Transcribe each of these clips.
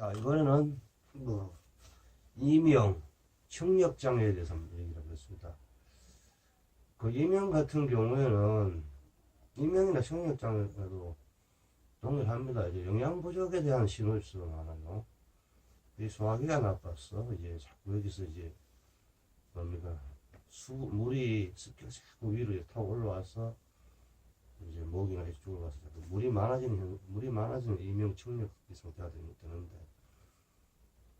자, 이번에는 뭐 이명 청력장애에 대해서 한번 얘기를 하겠습니다. 그 이명 같은 경우에는 이명이나 청력장애도 동일합니다. 이제 영양 부족에 대한 신호일 수가 많아요. 이 소화기가 나빴어. 이제 자꾸 여기서 이제 뭡니까 수 물이 습기가 자꾸 위로 이렇게 타고 올라와서 이제 목이나 이쪽으로 가서 자꾸 물이 많아지는 현- 물이 많아지는 이명 청력 상태가 되는- 되는데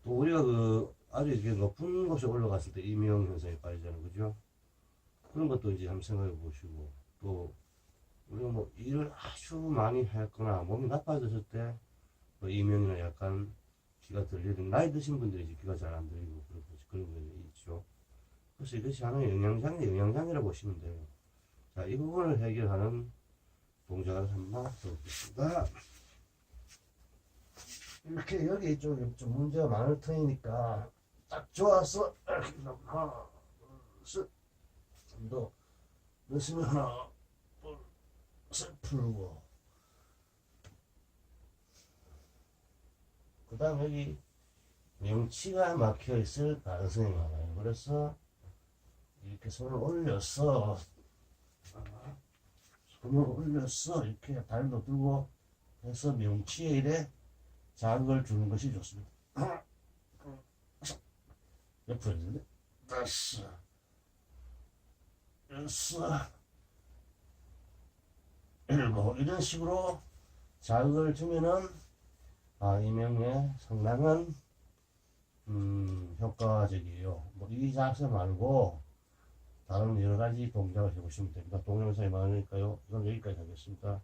또 우리가 그 아주 이렇게 높은 곳에 올라갔을 때 이명 현상이 빠지잖아요, 그죠? 그런 것도 이제 한번 생각해 보시고 또 우리가 뭐 일을 아주 많이 했거나 몸이 나빠졌을 때 뭐 이명이나 약간 귀가 들리는 나이 드신 분들이 이제 귀가 잘 안 들리고 그런 거- 그런 거 있죠. 그래서 이것이 하나의 영양장애, 영양장애라고 보시면 돼요. 자, 이 부분을 해결하는 동작을 한번 해보겠습니다. 이렇게 여기 쪽에 좀 문제가 많을 터이니까 딱 좋아서 이렇게 하나, 둘, 셋, 좀더 넣으시면 하나, 둘, 셋 풀고 그 다음 여기 명치가 막혀 있을 가능성이 많아요. 그래서 이렇게 손을 올려서 아, 손을 올려서 이렇게 발도 들고 해서 명치에 이래 자극을 주는 것이 좋습니다. 옆으로 있는데 다섯, 여섯, 일곱 이런 식으로 자극을 주면은 아, 이명의 상당한 음, 효과적이에요. 뭐 이 자세 말고 다른 여러 가지 동작을 해보시면 됩니다. 동영상이 많으니까요. 우선 여기까지 하겠습니다.